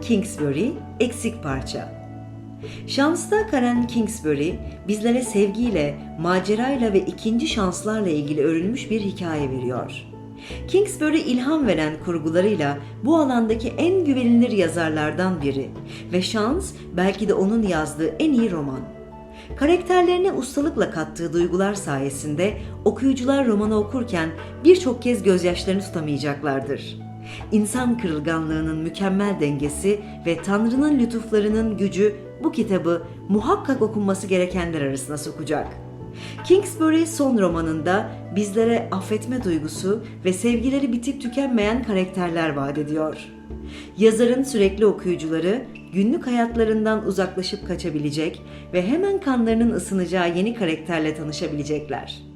Kingsbury eksik parça. Şanslı Karen Kingsbury bizlere sevgiyle, macerayla ve ikinci şanslarla ilgili örülmüş bir hikaye veriyor. Kingsbury ilham veren kurgularıyla bu alandaki en güvenilir yazarlardan biri ve Şans belki de onun yazdığı en iyi roman. Karakterlerine ustalıkla kattığı duygular sayesinde okuyucular romanı okurken birçok kez gözyaşlarını tutamayacaklardır. İnsan kırılganlığının mükemmel dengesi ve Tanrı'nın lütuflarının gücü bu kitabı muhakkak okunması gerekenler arasına sokacak. Kingsbury son romanında bizlere affetme duygusu ve sevgileri bitip tükenmeyen karakterler vaat ediyor. Yazarın sürekli okuyucuları günlük hayatlarından uzaklaşıp kaçabilecek ve hemen kanlarının ısınacağı yeni karakterle tanışabilecekler.